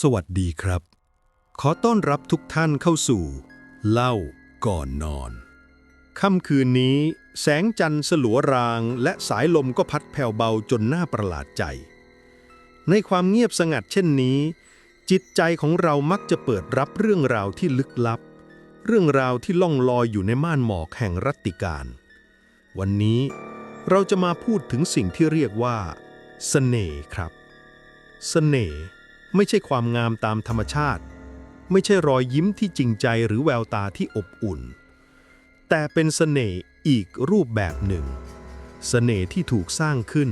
สวัสดีครับ ขอต้อนรับทุกท่านเข้าสู่ เล่าก่อนนอน ค่ำคืนนี้ แสงจันทร์สลัวรางและสายลมก็พัดแผ่วเบาจนน่าประหลาดใจ ในความเงียบสงัดเช่นนี้ จิตใจของเรามักจะเปิดรับเรื่องราวที่ลึกลับ เรื่องราวที่ล่องลอยอยู่ในม่านหมอกแห่งรัตติการ วันนี้เราจะมาพูดถึงสิ่งที่เรียกว่าเสน่ห์ครับเสน่ห์ ไม่ใช่ความงามตามธรรมชาติ ไม่ใช่รอยยิ้มที่จริงใจหรือแววตาที่อบอุ่น แต่เป็นเสน่ห์อีกรูปแบบหนึ่งเสน่ห์ที่ถูกสร้างขึ้น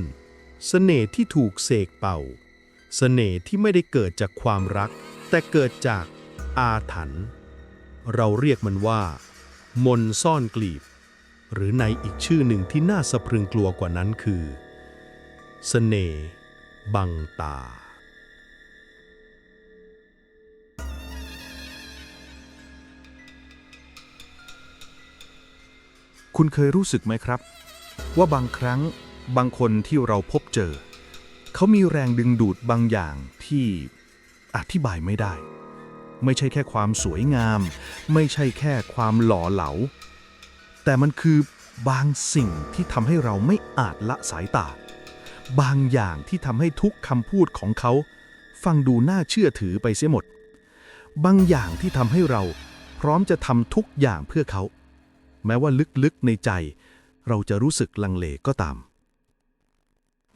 เสน่ห์ที่ถูกเสกเป่าเสน่ห์ที่ไม่ได้เกิดจากความรัก แต่เกิดจากอาถรรพ์เราเรียกมันว่า มนซ่อนกลีบ หรือในอีกชื่อหนึ่งที่น่าสะพรึงกลัวกว่านั้นคือเสน่ห์บังตา คุณเคยรู้สึกไหมครับ ว่าบางครั้งบางคนที่เราพบเจอ เขามีแรงดึงดูดบางอย่างที่อธิบายไม่ได้ ไม่ใช่แค่ความสวยงาม ไม่ใช่แค่ความหล่อเหลา แต่มันคือบางสิ่งที่ทำให้เราไม่อาจละสายตา บางอย่างที่ทำให้ทุกคำพูดของเขา ฟังดูน่าเชื่อถือไปเสียหมด บางอย่างที่ทำให้เราพร้อมจะทำทุกอย่างเพื่อเขา แม้ว่าลึกๆในใจ เราจะรู้สึกลังเลก็ตาม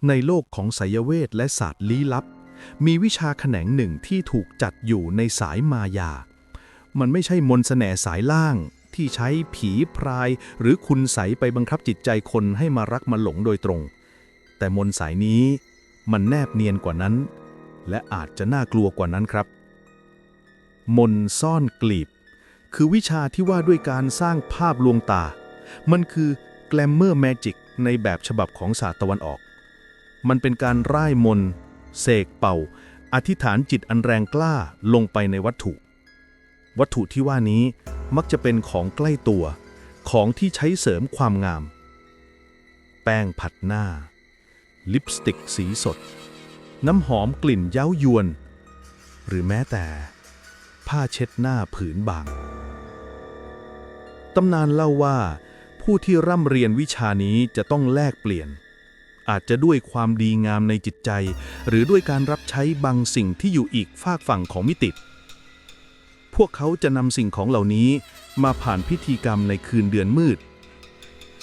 ในโลกของไสยเวทและศาสตร์ลี้ลับ มีวิชาแขนงหนึ่งที่ถูกจัดอยู่ในสายมายา มันไม่ใช่มนต์แสน่ห์สายล่างที่ใช้ผีพรายหรือคุณใสยไปบังคับจิตใจคนให้มารักมาหลงโดยตรง แต่มนสายนี้มันแนบเนียนกว่านั้น และอาจจะน่ากลัวกว่านั้นครับ มนซ่อนกลีบ คือวิชาที่ว่าด้วยการสร้างภาพลวงตา มันคือแกลมเมอร์แมจิกในแบบฉบับของศาสตร์ตะวันออก มันเป็นการร่ายมนต์เสกเป่า อธิษฐานจิตอันแรงกล้าลงไปในวัตถุ วัตถุที่ว่านี้มักจะเป็นของใกล้ตัว ของที่ใช้เสริมความงาม แป้งผัดหน้า ลิปสติกสีสด น้ำหอมกลิ่นเย้ายวน หรือแม้แต่ ผ้าเช็ดหน้าผืนบาง ตำนานเล่าว่า ผู้ที่ร่ำเรียนวิชานี้จะต้องแลกเปลี่ยน อาจจะด้วยความดีงามในจิตใจ หรือด้วยการรับใช้บางสิ่งที่อยู่อีกฝากฝั่งของมิติ พวกเขาจะนำสิ่งของเหล่านี้มาผ่านพิธีกรรมในคืนเดือนมืด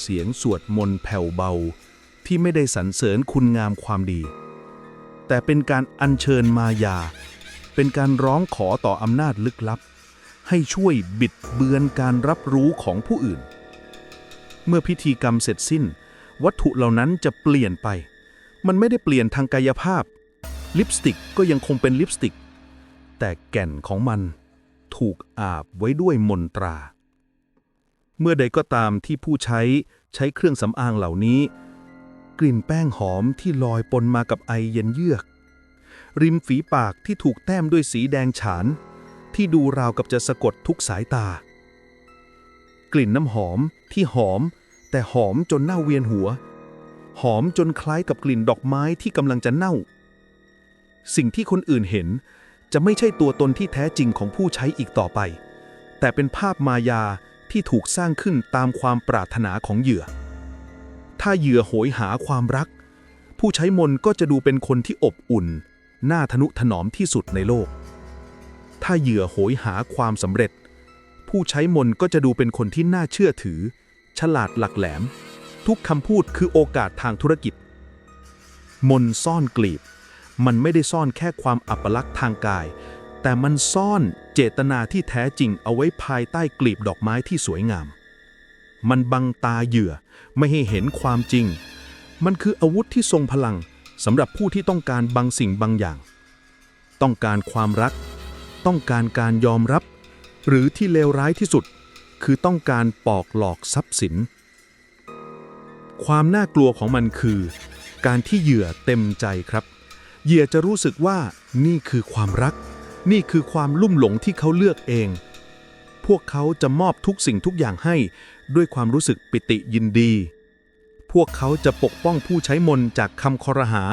เสียงสวดมนต์แผ่วเบา ที่ไม่ได้สรรเสริญคุณงามความดี แต่เป็นการอัญเชิญมายา เป็นการร้องขอต่ออำนาจลึกลับ ให้ช่วยบิดเบือนการรับรู้ของผู้อื่น เมื่อพิธีกรรมเสร็จสิ้น วัตถุเหล่านั้นจะเปลี่ยนไป มันไม่ได้เปลี่ยนทางกายภาพ ลิปสติกก็ยังคงเป็นลิปสติก แต่แก่นของมันถูกอาบไว้ด้วยมนตรา เมื่อใดก็ตามที่ผู้ใช้ใช้เครื่องสำอางเหล่านี้ กลิ่นแป้งหอมที่ลอยปนมากับไอเย็นเยือก ริมฝีปากที่ถูกแต้มด้วยสีแดงฉาน ที่ดูราวกับจะสะกดทุกสายตา กลิ่นน้ำหอมที่หอม แต่หอมจนเน่าเวียนหัว หอมจนคล้ายกับกลิ่นดอกไม้ที่กำลังจะเน่า สิ่งที่คนอื่นเห็นจะไม่ใช่ตัวตนที่แท้จริงของผู้ใช้อีกต่อไป แต่เป็นภาพมายาที่ถูกสร้างขึ้นตามความปรารถนาของเหยื่อ ถ้าเหยื่อโหยหาความรัก ผู้ใช้มนก็จะดูเป็นคนที่อบอุ่น น่าทนุถนอมที่สุดในโลก ถ้าเหยื่อโหยหาความสำเร็จ ผู้ใช้มนก็จะดูเป็นคนที่น่าเชื่อถือ ฉลาดหลักแหลม ทุกคำพูดคือโอกาสทางธุรกิจ มนซ่อนกลีบ มันไม่ได้ซ่อนแค่ความอัปลักษณ์ทางกาย แต่มันซ่อนเจตนาที่แท้จริงเอาไว้ภายใต้กลีบดอกไม้ที่สวยงาม มันบังตาเหยื่อไม่ให้เห็นความจริง มันคืออาวุธที่ทรงพลังสำหรับผู้ที่ต้องการบางสิ่งบางอย่าง ต้องการความรัก ต้องการการยอมรับ หรือที่เลวร้ายที่สุด คือต้องการปอกหลอกทรัพย์สิน ความน่ากลัวของมันคือ การที่เหยื่อเต็มใจครับ เหยื่อจะรู้สึกว่านี่คือความรัก นี่คือความลุ่มหลงที่เขาเลือกเอง พวกเขาจะมอบทุกสิ่งทุกอย่างให้ด้วยความรู้สึกปิติยินดี พวกเขาจะปกป้องผู้ใช้มนต์จากคำคอรหา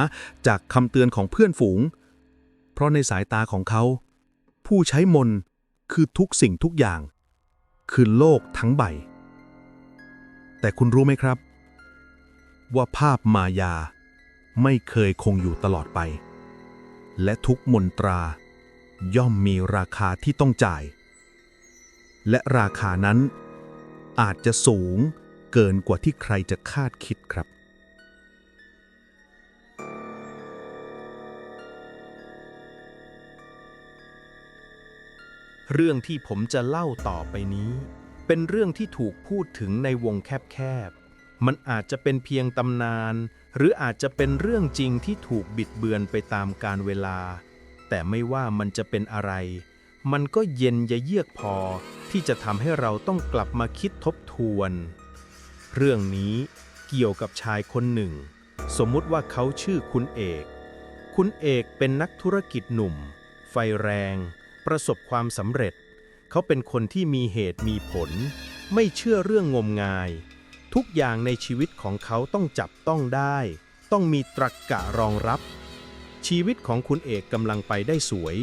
จากคำเตือนของเพื่อนฝูง เพราะในสายตาของเขา ผู้ใช้มนคือทุกสิ่งทุกอย่าง คือโลกทั้งใบ แต่คุณรู้ไหมครับ ว่าภาพมายาไม่เคยคงอยู่ตลอดไป และทุกมนตราย่อมมีราคาที่ต้องจ่าย และราคานั้นอาจจะสูงเกินกว่าที่ใครจะคาดคิดครับ เรื่องที่ผมจะเล่าต่อไปนี้ เป็นเรื่องที่ถูกพูดถึงในวงแคบๆ มันอาจจะเป็นเพียงตำนาน หรืออาจจะเป็นเรื่องจริงที่ถูกบิดเบือนไปตามกาลเวลา แต่ไม่ว่ามันจะเป็นอะไร มันก็เย็นยะเยือกพอที่จะทำให้เราต้องกลับมาคิดทบทวน เรื่องนี้เกี่ยวกับชายคนหนึ่ง สมมุติว่าเขาชื่อคุณเอก คุณเอกเป็นนักธุรกิจหนุ่ม ไฟแรง ประสบความสำเร็จ เขาเป็นคนที่มีเหตุมีผล ไม่เชื่อเรื่องงมงาย ทุกอย่างในชีวิตของเขาต้องจับต้องได้ ต้องมีตรรกกะรองรับ ชีวิตของคุณเอกกำลังไปได้สวย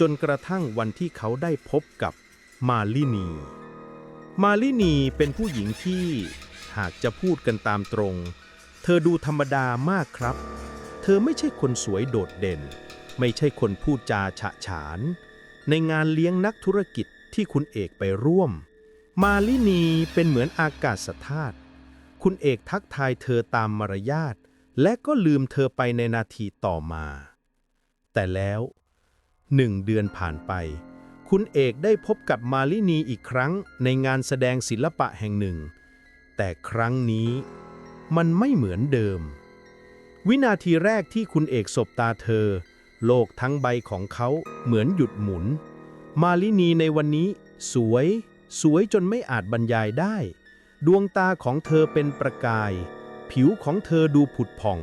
จนกระทั่งวันที่เขาได้พบกับมาลินี มาลินีเป็นผู้หญิงที่หากจะพูดกันตามตรง เธอดูธรรมดามากครับ เธอไม่ใช่คนสวยโดดเด่น ไม่ใช่คนพูดจาฉะฉาน ในงานเลี้ยงนักธุรกิจที่คุณเอกไปร่วม มาลินีเป็นเหมือนอากาศธาตุคุณเอกทักทายเธอตามมารยาทและก็ลืมเธอไปในนาทีต่อมา แต่แล้วหนึ่งเดือนผ่านไป คุณเอกได้พบกับมาลินีอีกครั้งในงานแสดงศิลปะแห่งหนึ่ง แต่ครั้งนี้มันไม่เหมือนเดิม วินาทีแรกที่คุณเอกสบตาเธอ โลกทั้งใบของเขาเหมือนหยุดหมุน มาลินีในวันนี้ สวย สวยจนไม่อาจบรรยายได้ ดวงตาของเธอเป็นประกาย ผิวของเธอดูผุดผ่อง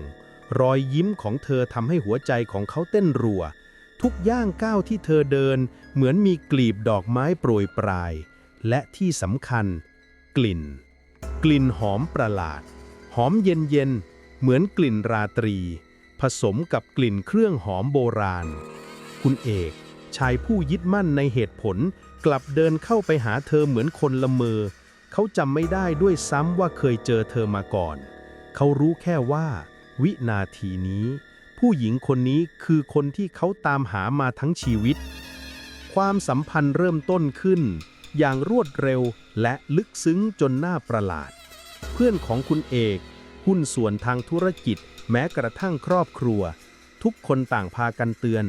รอยยิ้มของเธอทำให้หัวใจของเขาเต้นรัว ทุกย่างก้าวที่เธอเดิน เหมือนมีกลีบดอกไม้โปรยปลาย และที่สำคัญ กลิ่น กลิ่นหอมประหลาด หอมเย็นเย็นเหมือนกลิ่นราตรี ผสมกับกลิ่นเครื่องหอมโบราณ คุณเอกชายผู้ยึดมั่นในเหตุผลกลับเดินเข้าไปหาเธอเหมือนคนละเมอ เขาจำไม่ได้ด้วยซ้ำว่าเคยเจอเธอมาก่อน เขารู้แค่ว่า วินาทีนี้ ผู้หญิงคนนี้คือคนที่เขาตามหามาทั้งชีวิต ความสัมพันธ์เริ่มต้นขึ้น อย่างรวดเร็วและลึกซึ้งจนน่าประหลาด เพื่อนของคุณเอก หุ้นส่วนทางธุรกิจ แม้กระทั่งครอบครัว ทุกคนต่างพากันเตือน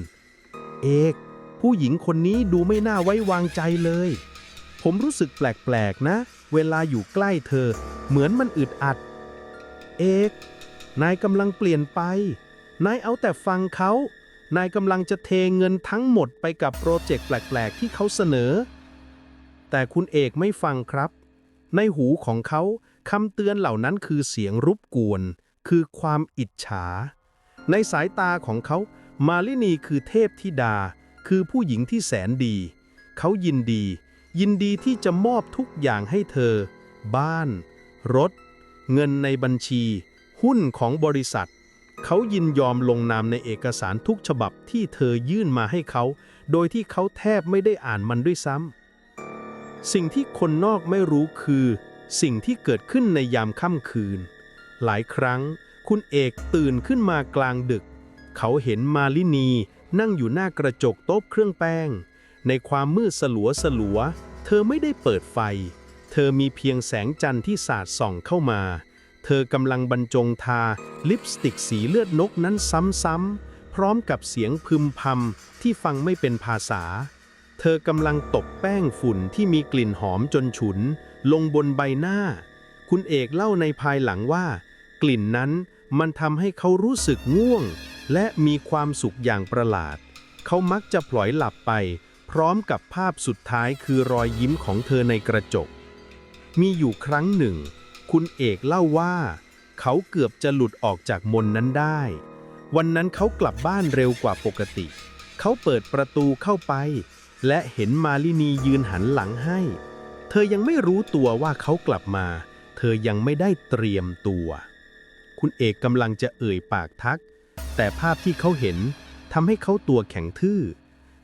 เอก ผู้หญิงคนนี้ดูไม่น่าไว้วางใจเลย ผมรู้สึกแปลกๆนะ เวลาอยู่ใกล้เธอ เหมือนมันอึดอัด เอก นายกำลังเปลี่ยนไป นายเอาแต่ฟังเขา นายกำลังจะเทเงินทั้งหมดไปกับโปรเจกต์แปลกๆที่เขาเสนอ แต่คุณเอกไม่ฟังครับ ในหูของเขา คำเตือนเหล่านั้นคือเสียงรุบกวน คือความอิจฉา ในสายตาของเขา มาลินีคือเทพธิดา คือผู้หญิงที่แสนดี เขายินดี ยินดีที่จะมอบทุกอย่างให้เธอ บ้าน รถ เงินในบัญชี หุ้นของบริษัท เขายินยอมลงนามในเอกสารทุกฉบับที่เธอยื่นมาให้เขา โดยที่เขาแทบไม่ได้อ่านมันด้วยซ้ำสิ่งที่คนนอกไม่รู้คือ สิ่งที่เกิดขึ้นในยามค่ำคืน หลายครั้ง คุณเอกตื่นขึ้นมากลางดึก เขาเห็นมาลินีนั่งอยู่หน้ากระจกโต๊ะเครื่องแป้ง ในความมืดสลัวสลัวๆเธอไม่ได้เปิดไฟ เธอมีเพียงแสงจันทร์ที่สาดส่องเข้ามา เธอกำลังบรรจงทาลิปสติกสีเลือดนกนั้นซ้ำๆพร้อมกับเสียงพึมพำที่ฟังไม่เป็นภาษา เธอกำลังตบแป้งฝุ่นที่มีกลิ่นหอมจนฉุน ลงบนใบหน้า คุณเอกเล่าในภายหลังว่า กลิ่นนั้นมันทำให้เขารู้สึกง่วง และมีความสุขอย่างประหลาด เขามักจะพลอยหลับไป พร้อมกับภาพสุดท้ายคือรอยยิ้มของเธอในกระจก มีอยู่ครั้งหนึ่ง คุณเอกเล่าว่า เขาเกือบจะหลุดออกจากมนนั้นได้ วันนั้นเขากลับบ้านเร็วกว่าปกติ เขาเปิดประตูเข้าไป และเห็นมาลินียืนหันหลังให้ เธอยังไม่รู้ตัวว่าเขากลับมา เธอยังไม่ได้เตรียมตัว คุณเอกกำลังจะเอ่ยปากทัก แต่ภาพที่เขาเห็นทำให้เขาตัวแข็งทื่อ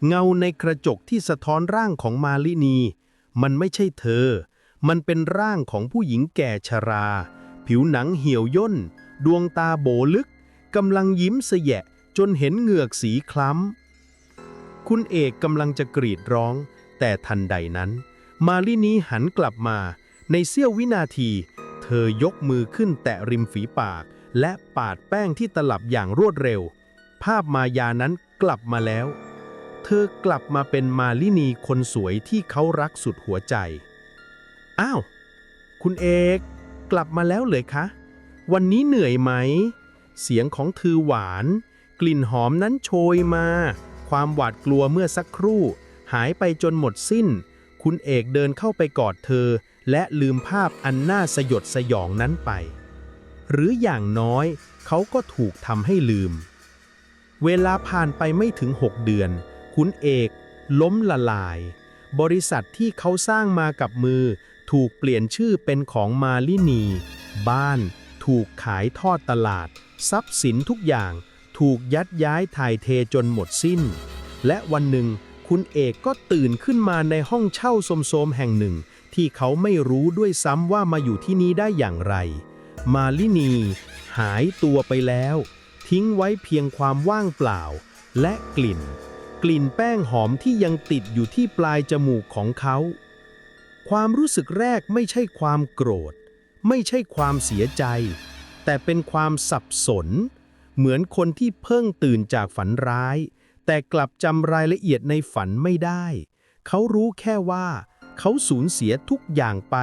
เงาในกระจกที่สะท้อนร่างของมาลินี มันไม่ใช่เธอ มันเป็นร่างของผู้หญิงแก่ชรา ผิวหนังเหี่ยวย่น ดวงตาโบลึกกำลังยิ้มเสยะจนเห็นเหงือกสีคล้ำ คุณเอกกำลังจะกรีดร้อง แต่ทันใดนั้น มาลินีหันกลับมา ในเสี้ยววินาที เธอยกมือขึ้นแตะริมฝีปาก และปาดแป้งที่ตลับอย่างรวดเร็ว ภาพมายานั้นกลับมาแล้ว เธอกลับมาเป็นมาลินีคนสวยที่เขารักสุดหัวใจ อ้าว คุณเอกกลับมาแล้วเลยคะ วันนี้เหนื่อยไหม เสียงของเธอหวาน กลิ่นหอมนั้นโชยมา ความหวาดกลัวเมื่อสักครู่ หายไปจนหมดสิ้น คุณเอกเดินเข้าไปกอดเธอ และลืมภาพอันน่าสยดสยองนั้นไป หรืออย่างน้อยเขาก็ถูกทำให้ลืม เวลาผ่านไปไม่ถึง6เดือน คุณเอกล้มละลาย บริษัทที่เขาสร้างมากับมือ ถูกเปลี่ยนชื่อเป็นของมาลินี บ้าน ถูกขายทอดตลาด ทรัพย์สินทุกอย่าง ถูกยัดย้ายถ่ายเทจนหมดสิ้น และวันหนึ่งคุณเอกก็ตื่นขึ้นมาในห้องเช่าโสมๆแห่งหนึ่ง ที่เขาไม่รู้ด้วยซ้ำว่ามาอยู่ที่นี้ได้อย่างไร มาลินี หายตัวไปแล้ว ทิ้งไว้เพียงความว่างเปล่า และกลิ่น กลิ่นแป้งหอมที่ยังติดอยู่ที่ปลายจมูกของเขา ความรู้สึกแรกไม่ใช่ความโกรธ ไม่ใช่ความเสียใจ แต่เป็นความสับสน เหมือนคนที่เพิ่งตื่นจากฝันร้าย แต่กลับจำรายละเอียดในฝันไม่ได้ เขารู้แค่ว่า เขาสูญเสียทุกอย่างไป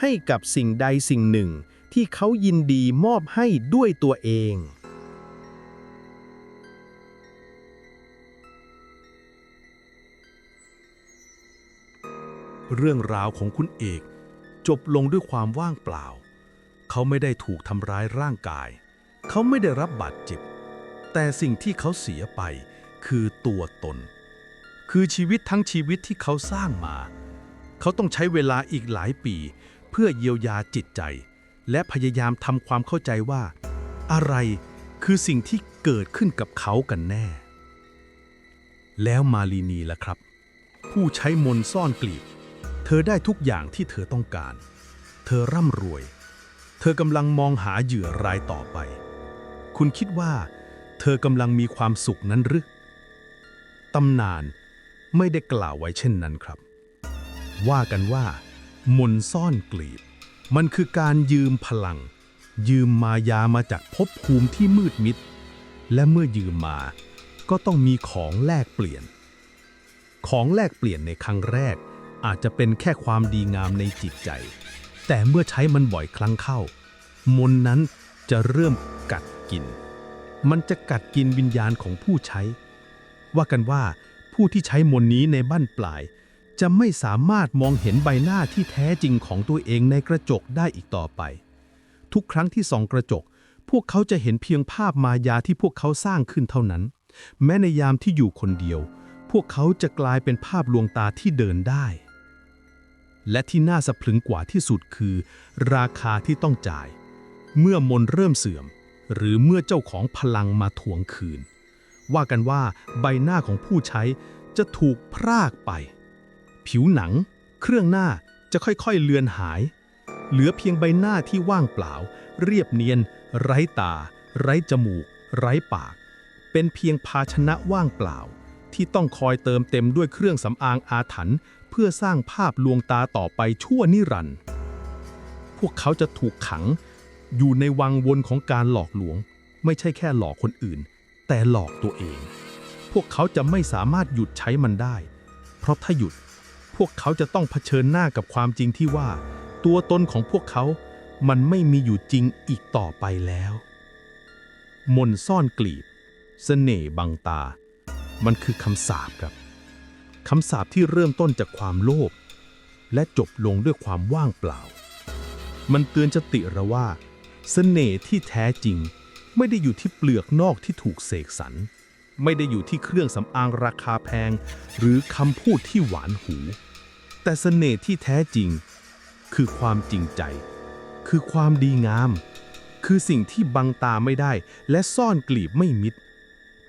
ให้กับสิ่งใดสิ่งหนึ่ง ที่เขายินดีมอบให้ด้วยตัวเอง เรื่องราวของคุณเอก จบลงด้วยความว่างเปล่า เขาไม่ได้ถูกทำร้ายร่างกาย เขาไม่ได้รับบาดเจ็บ แต่สิ่งที่เขาเสียไปคือตัวตน คือชีวิตทั้งชีวิตที่เขาสร้างมา เขาต้องใช้เวลาอีกหลายปี เพื่อเยียวยาจิตใจ และพยายามทำความเข้าใจว่า อะไรคือสิ่งที่เกิดขึ้นกับเขากันแน่ แล้วมาลีนีล่ะครับ ผู้ใช้มนซ่อนกลีบ เธอได้ทุกอย่างที่เธอต้องการ เธอร่ำรวย เธอกำลังมองหาเหยื่อรายต่อไป คุณคิดว่า เธอกำลังมีความสุขนั้นหรือตำนานไม่ได้กล่าวไว้เช่นนั้นครับ ว่ากันว่า มนซ่อนกลีบ มันคือการยืมพลัง ยืมมายามาจากภพภูมิที่มืดมิด และเมื่อยืมมาก็ต้องมีของแลกเปลี่ยน ของแลกเปลี่ยนในครั้งแรก อาจจะเป็นแค่ความดีงามในจิตใจ แต่เมื่อใช้มันบ่อยครั้งเข้า มนนั้นจะเริ่มกัด กิน มันจะกัดกินวิญญาณของผู้ใช้ ว่ากันว่าผู้ที่ใช้มนนี้ในบั้นปลาย จะไม่สามารถมองเห็นใบหน้าที่แท้จริงของตัวเองในกระจกได้อีกต่อไป ทุกครั้งที่ส่องกระจก พวกเขาจะเห็นเพียงภาพมายาที่พวกเขาสร้างขึ้นเท่านั้น แม้ในยามที่อยู่คนเดียว พวกเขาจะกลายเป็นภาพลวงตาที่เดินได้ และที่น่าสะพรึงกว่าที่สุดคือ ราคาที่ต้องจ่าย เมื่อมนเริ่มเสื่อม หรือเมื่อเจ้าของพลังมาทวงคืน ว่ากันว่าใบหน้าของผู้ใช้จะถูกพรากไป ผิวหนัง เครื่องหน้าจะค่อยๆเลือนหาย เหลือเพียงใบหน้าที่ว่างเปล่า เรียบเนียน ไร้ตา ไร้จมูก ไร้ปาก เป็นเพียงภาชนะว่างเปล่า ที่ต้องคอยเติมเต็มด้วยเครื่องสำอางอาถรรพ์เพื่อสร้างภาพลวงตาต่อไปชั่วนิรันดร์พวกเขาจะถูกขัง อยู่ในวังวนของการหลอกลวง ไม่ใช่แค่หลอกคนอื่น แต่หลอกตัวเอง พวกเขาจะไม่สามารถหยุดใช้มันได้ เพราะถ้าหยุด พวกเขาจะต้องเผชิญหน้ากับความจริงที่ว่า ตัวตนของพวกเขา มันไม่มีอยู่จริงอีกต่อไปแล้ว มนซ่อนกลีบเสน่ห์บังตา มันคือคำสาปครับคำสาปที่เริ่มต้นจากความโลภและจบลงด้วยความว่างเปล่า มันเตือนจติเราว่า เสน่ห์ที่แท้จริง ไม่ได้อยู่ที่เปลือกนอกที่ถูกเสกสรร ไม่ได้อยู่ที่เครื่องสำอางราคาแพง หรือคำพูดที่หวานหู แต่เสน่ห์ที่แท้จริง คือความจริงใจ คือความดีงาม คือสิ่งที่บังตาไม่ได้และซ่อนกลีบไม่มิด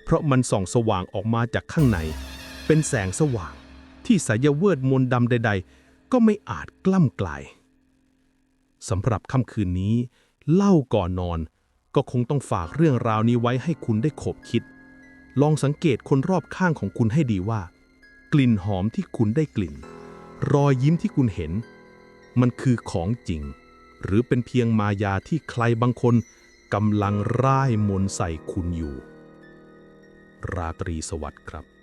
เพราะมันส่องสว่างออกมาจากข้างใน เป็นแสงสว่างที่สายเวทมนต์ดำใด ๆ ก็ไม่อาจกล้ำกลายสำหรับค่ำคืนนี้ เล่าก่อนนอน ก็คงต้องฝากเรื่องราวนี้ไว้ให้คุณได้ขบคิด ลองสังเกตคนรอบข้างของคุณให้ดีว่า กลิ่นหอมที่คุณได้กลิ่น รอยยิ้มที่คุณเห็น มันคือของจริง หรือเป็นเพียงมายาที่ใครบางคนกำลังร่ายมนต์ใส่คุณอยู่ ราตรีสวัสดิ์ครับ